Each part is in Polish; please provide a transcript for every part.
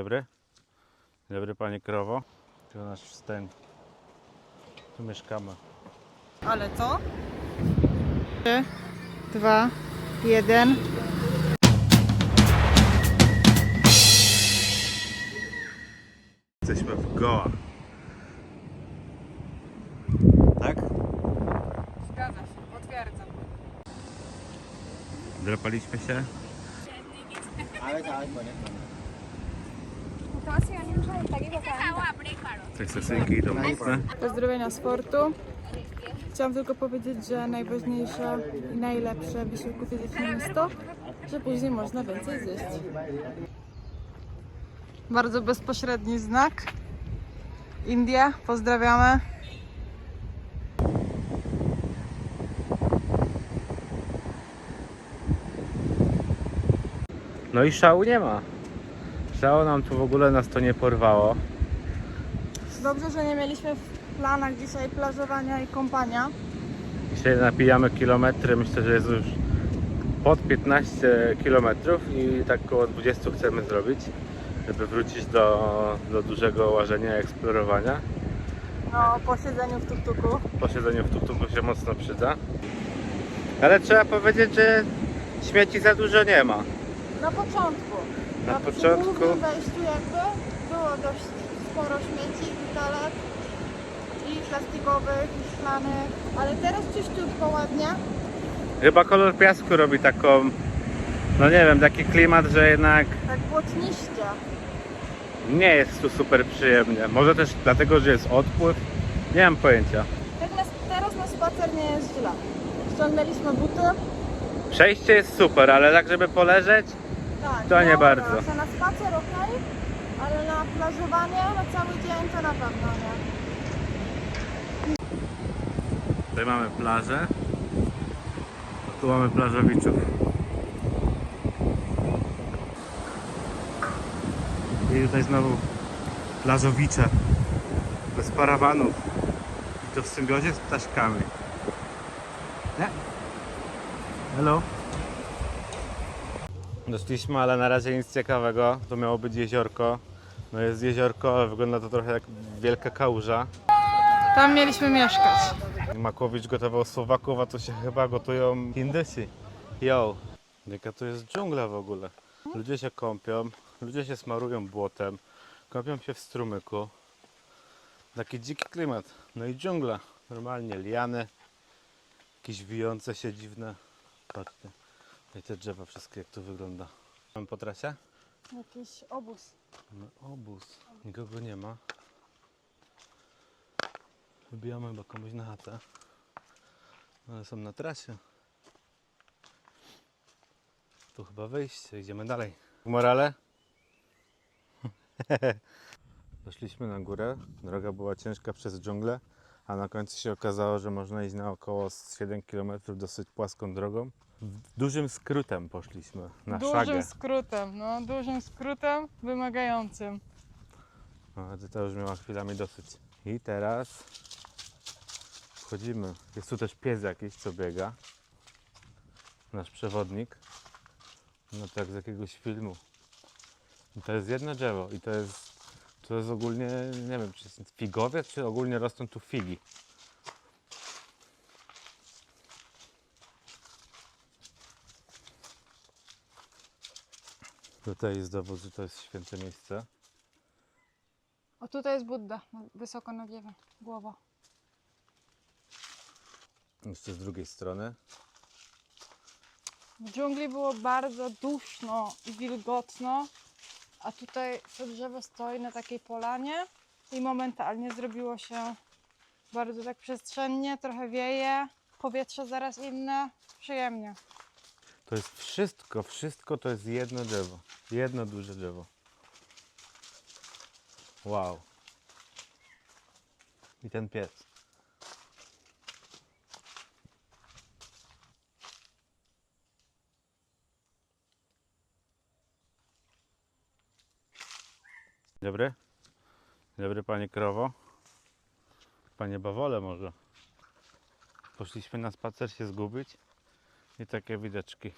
Dobry. Dzień Dobry panie krowo. To nasz wstęp. Tu mieszkamy. Ale co? 3, 2, 1. Jesteśmy w Goa. Tak? Zgadza się, potwierdzam. Drapaliśmy się. Coś sesyjki idą mocne. Pozdrowienia sportu. Chciałam tylko powiedzieć, że najważniejsze i najlepsze wysiłku fizycznym jest to, że później można więcej zjeść. Bardzo bezpośredni znak. India, pozdrawiamy. No i szału nie ma. Szału nam tu w ogóle nas to nie porwało. Dobrze, że nie mieliśmy w planach dzisiaj plażowania i kąpania. Dzisiaj napijamy kilometry, myślę, że jest już pod 15 kilometrów i tak około 20 chcemy zrobić, żeby wrócić do, do dużego łażenia i eksplorowania. No, po siedzeniu w tuktuku. Po siedzeniu w tuktuku się mocno przyda. Ale trzeba powiedzieć, że śmieci za dużo nie ma. Na początku. Na przy początku. głównym wejściu jakby było dość sporo śmieci, butelek i plastikowych, i szklanych, ale teraz czyściutko, ładnie. Chyba kolor piasku robi taką, no nie wiem, taki klimat, że jednak Tak błotniście. nie jest tu super przyjemnie. Może też dlatego, że jest odpływ. Nie mam pojęcia. Tak teraz na spacer nie jest źle. Ściągnęliśmy buty. Przejście jest super, ale tak żeby poleżeć, Tak, To nie bardzo. To na spacer ok, ale na plażowanie na cały dzień to na pewno nie. Tutaj mamy plażę. Tu mamy plażowiczów. I tutaj znowu plażowicze. Bez parawanów. I to w symbiozie z ptaszkami. Nie? Hello. Doszliśmy, ale na razie nic ciekawego. To miało być jeziorko. No jest jeziorko, ale wygląda to trochę jak wielka kałuża. Tam mieliśmy mieszkać. Makłowicz gotował Słowaków, a tu się chyba gotują Hindusi. Yo, jaka to jest dżungla w ogóle. Ludzie się kąpią, ludzie się smarują błotem, kąpią się w strumyku. Taki dziki klimat. No i dżungla. Normalnie liany, jakieś wijące się dziwne. Patrzcie, i te drzewa wszystkie jak to wygląda. Mamy po trasie? Jakiś obóz. No, obóz. Nikogo nie ma. Wybijamy chyba komuś na chatę. Ale są na trasie. Tu chyba wyjście, idziemy dalej. Morale? Doszliśmy na górę. Droga była ciężka przez dżunglę, a na końcu się okazało, że można iść na około 7 km dosyć płaską drogą. Dużym skrótem poszliśmy na dużym szagę. skrótem, no dużym skrótem wymagającym. No, to już miała chwilami dosyć. I teraz wchodzimy. Jest tu też pies jakiś, co biega. Nasz przewodnik. No tak z jakiegoś filmu. I to jest jedno drzewo i to jest, to jest ogólnie, nie wiem, czy jest figowiec, czy ogólnie rosną tu figi. Tutaj jest dowód, że to jest święte miejsce. O tutaj jest Budda, wysoko nad drzewa, głowa. Jeszcze z drugiej strony. W dżungli było bardzo duszno i wilgotno, a tutaj to drzewo stoi na takiej polanie i momentalnie zrobiło się bardzo tak przestrzennie, trochę wieje, powietrze zaraz inne, przyjemnie. To jest wszystko, wszystko to jest jedno drzewo. Jedno duże drzewo. Wow. I ten pies. Dobry. Dobry panie krowo. Panie bawole może. Poszliśmy na spacer się zgubić. I takie widoczki.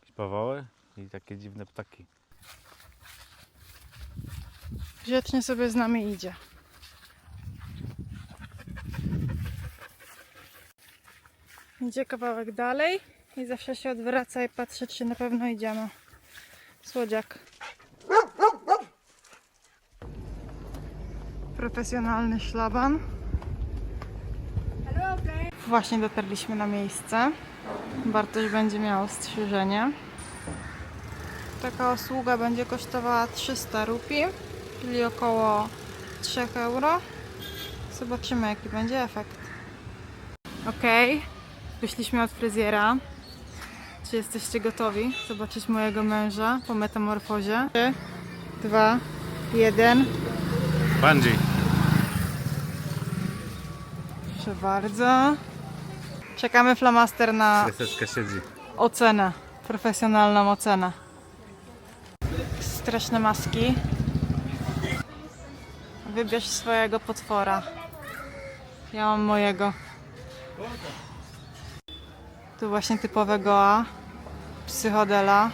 Jakieś bawoły i takie dziwne ptaki. grzecznie sobie z nami idzie. Idzie kawałek dalej i zawsze się odwraca i patrzy, czy na pewno idziemy. Słodziak. Profesjonalny szlaban. Właśnie dotarliśmy na miejsce. Bartosz będzie miał strzyżenie. Taka usługa będzie kosztowała 300 rupi, czyli około 3 euro. Zobaczymy jaki będzie efekt. Ok, wyszliśmy od fryzjera. Czy jesteście gotowi zobaczyć mojego męża po metamorfozie? 3, 2, 1. Bungee. Proszę bardzo. Czekamy flamaster na siedzi. ocenę, profesjonalną ocenę. Straszne maski. Wybierz swojego potwora. Ja mam mojego. Tu właśnie typowe goa. Psychodela.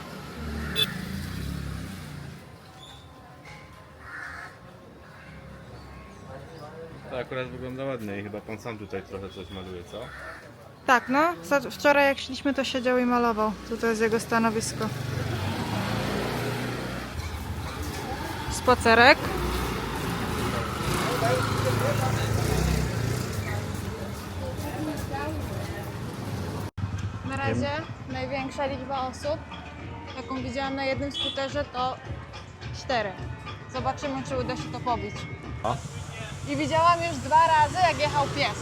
To akurat wygląda ładnie i chyba pan sam tutaj trochę coś maluje, co? Tak, no. Wczoraj jak szliśmy to siedział i malował. Tutaj jest jego stanowisko. Spacerek. Na razie największa liczba osób, jaką widziałam na jednym skuterze, to cztery. Zobaczymy, czy uda się to pobić. I widziałam już dwa razy, jak jechał pies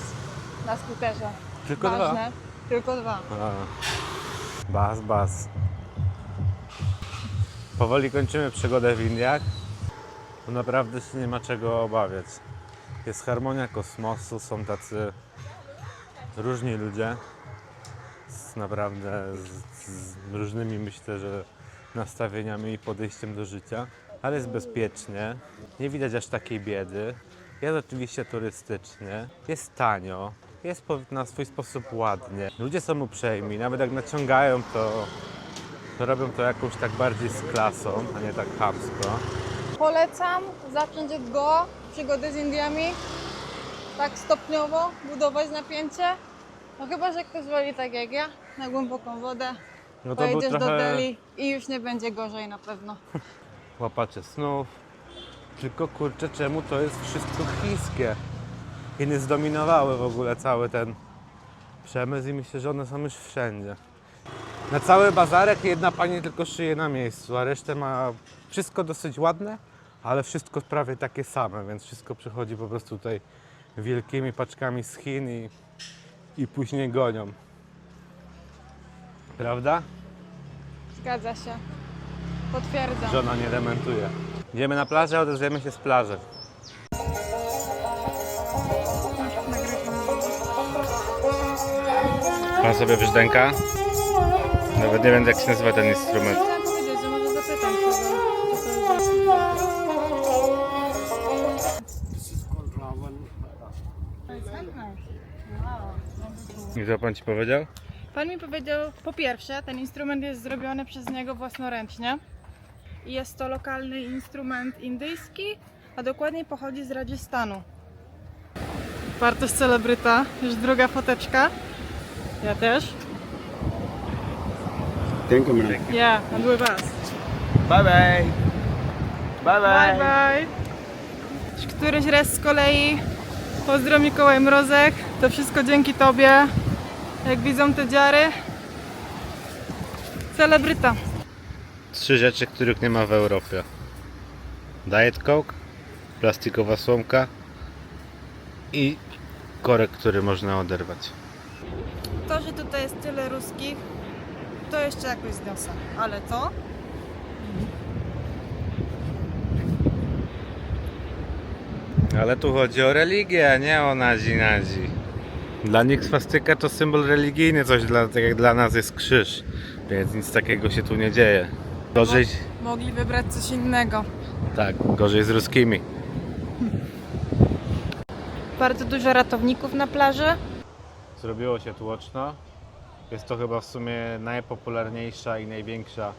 na skuterze. Tylko Ważne. Tylko dwa. A. Bas, bas. Powoli kończymy przygodę w Indiach. Tu naprawdę się nie ma czego obawiać. Jest harmonia kosmosu, są tacy różni ludzie z naprawdę z, z różnymi myślę, że nastawieniami i podejściem do życia, ale jest bezpiecznie, nie widać aż takiej biedy. Jest oczywiście turystycznie, jest tanio, jest na swój sposób ładnie. Ludzie są uprzejmi, nawet jak naciągają to, to robią to jakąś tak bardziej z klasą, a nie tak chamsko. Polecam zacząć od Goa, przygody z Indiami. Tak stopniowo budować napięcie. No chyba, że ktoś woli tak jak ja, na głęboką wodę. No to Pojedziesz do trochę Delhi i już nie będzie gorzej na pewno. łapacze snów. Tylko kurczę, czemu to jest wszystko chińskie? Chiny zdominowały w ogóle cały ten przemysł i myślę, że one są już wszędzie. Na cały bazarek jedna pani tylko szyje na miejscu, a resztę ma wszystko dosyć ładne, ale wszystko prawie takie same, więc wszystko przychodzi po prostu tutaj wielkimi paczkami z Chin i, i później gonią. Prawda? Zgadza się. Potwierdzam. Żona nie dementuje. Idziemy na plażę, odezwiemy się z plaży. Pan sobie brzdęka? Nawet nie wiem jak się nazywa ten instrument. Zapytam kogo. I co pan ci powiedział? Pan mi powiedział, po pierwsze, ten instrument jest zrobiony przez niego własnoręcznie. Jest to lokalny instrument indyjski, a dokładniej pochodzi z Rajasthanu. Bartosz celebryta, już druga foteczka. Ja też. Thank you, madam. Yeah, and with us. Bye bye. Bye Bye bye. Któryś raz z kolei pozdro Mikołaj Mrozek. To wszystko dzięki Tobie. Jak widzą te dziary. Celebryta. Trzy rzeczy, których nie ma w Europie. Diet Coke, plastikowa słomka i korek, który można oderwać. To, że tutaj jest tyle ruskich, to jeszcze jakoś zniosę. Ale to? Ale tu chodzi o religię, a nie o nazi nazi. Dla nich swastyka to symbol religijny, coś dla, tak jak dla nas jest krzyż, więc nic takiego się tu nie dzieje. Gorzej, Mogli wybrać coś innego. tak, gorzej z ruskimi. Bardzo dużo ratowników na plaży. Zrobiło się tłoczno. Jest to chyba w sumie najpopularniejsza i największa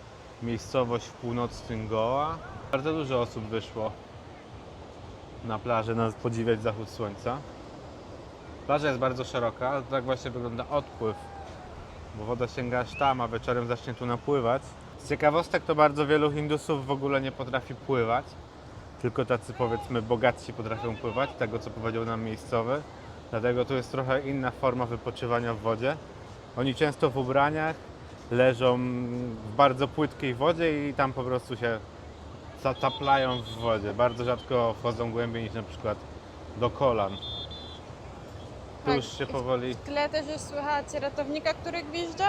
miejscowość w północnym Goa. Bardzo dużo osób wyszło na plaży, na podziwiać zachód słońca. Plaża jest bardzo szeroka, tak właśnie wygląda odpływ, bo woda sięga aż tam, a wieczorem zacznie tu napływać. Z ciekawostek to bardzo wielu Hindusów w ogóle nie potrafi pływać, tylko tacy powiedzmy bogatsi potrafią pływać, tego co powiedział nam miejscowy. Dlatego tu jest trochę inna forma wypoczywania w wodzie. Oni często w ubraniach leżą w bardzo płytkiej wodzie i tam po prostu się zataplają w wodzie. Bardzo rzadko wchodzą głębiej niż na przykład do kolan. Tu Tak, już się powoli. W tle też już słychać ratownika, który gwizdże.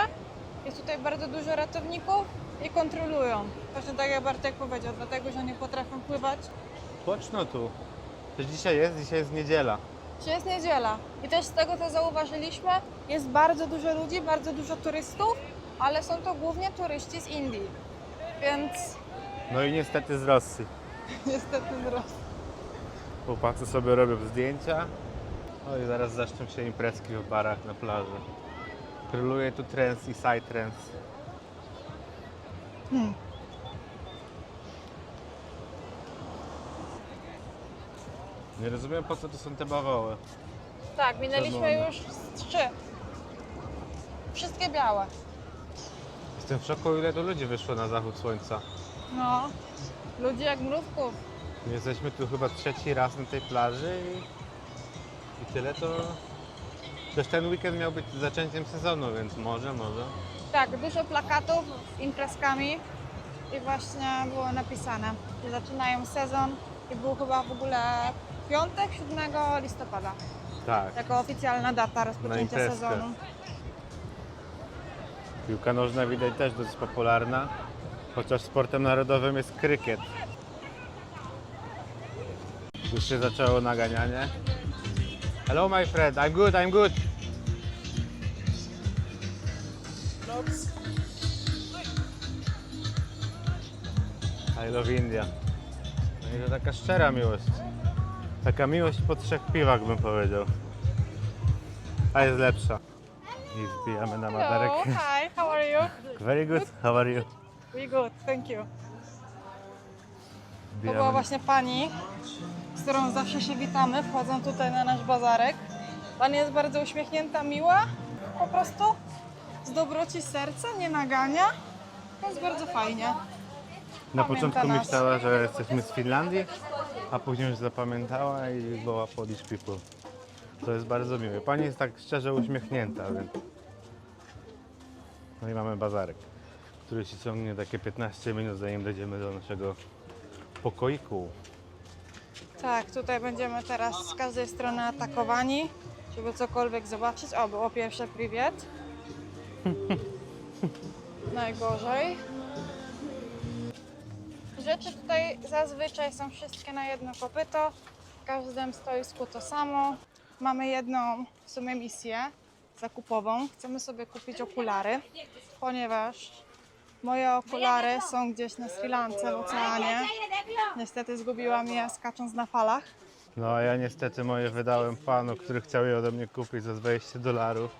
Jest tutaj bardzo dużo ratowników i kontrolują. Właśnie tak jak Bartek powiedział, dlatego, że nie potrafią pływać. Głośno tu. To dzisiaj jest, dzisiaj jest niedziela. Czy jest niedziela? I też z tego, co zauważyliśmy, jest bardzo dużo ludzi, bardzo dużo turystów, ale są to głównie turyści z Indii. Więc No i niestety z Rosji. niestety wzrost. Chłopacy sobie robią zdjęcia. No i zaraz zaczną się imprezki w barach na plaży. Króluje tu trends i side trends. Hmm. Nie rozumiem po co to są te bawoły. Tak, minęliśmy Czerwone. już z trzy. Wszystkie białe. Jestem w szoku ile tu ludzi wyszło na zachód słońca. No, ludzi jak mrówków. Jesteśmy tu chyba trzeci raz na tej plaży i, i tyle to... Też ten weekend miał być zaczęciem sezonu, więc może, może. Tak, dużo plakatów z imprezkami i właśnie było napisane, że zaczynają sezon i był chyba w ogóle piątek 7 listopada, Tak. jako oficjalna data rozpoczęcia imprezkę. sezonu. Piłka nożna widać też dość popularna, chociaż sportem narodowym jest krykiet. Już się zaczęło naganianie. Hello my friend, I'm good, I'm good. I love India. No i to taka szczera miłość. Taka miłość po trzech piwach bym powiedział. A jest lepsza. I wbijamy na Hello, Madarek. hi, how are you? Very good, how are you? We good, thank you. To Wbijamy. była właśnie pani, z którą zawsze się witamy, wchodzą tutaj na nasz bazarek. Pani jest bardzo uśmiechnięta, miła, po prostu z dobroci serca, nie nagania. Jest bardzo fajnie. Na pamięta początku nas. myślała, że jesteśmy z Finlandii, a później już zapamiętała i była Polish people. To jest bardzo miłe. Pani jest tak szczerze uśmiechnięta, więc... No i mamy bazarek, który się ciągnie takie 15 minut, zanim dojdziemy do naszego pokoiku. Tak, tutaj będziemy teraz z każdej strony atakowani, żeby cokolwiek zobaczyć. O, było pierwsze priwiet. Najgorzej. Rzeczy tutaj zazwyczaj są wszystkie na jedno kopyto. W każdym stoisku to samo. Mamy jedną w sumie misję zakupową. Chcemy sobie kupić okulary, ponieważ moje okulary są gdzieś na Sri Lance w oceanie. Niestety zgubiłam je skacząc na falach. No a ja niestety moje wydałem panu, który chciał je ode mnie kupić za 20 dolarów.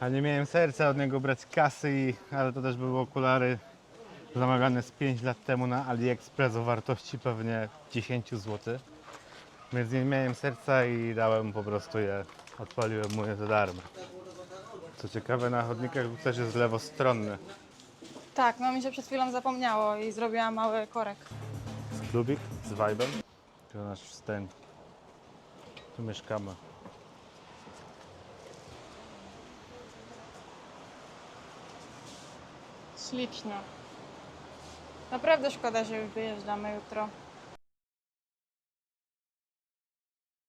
A nie miałem serca od niego brać kasy, i, ale to też były okulary zamawiane z 5 lat temu na AliExpress o wartości pewnie 10 zł. Więc nie miałem serca i dałem po prostu je, odpaliłem mu je za darmo. Co ciekawe, na chodnikach też jest lewostronny. Tak, no mi się przed chwilą zapomniało i zrobiłam mały korek. Klubik z Vibem. To nasz wstęp. Tu mieszkamy. Ślicznie. Naprawdę szkoda, że wyjeżdżamy jutro.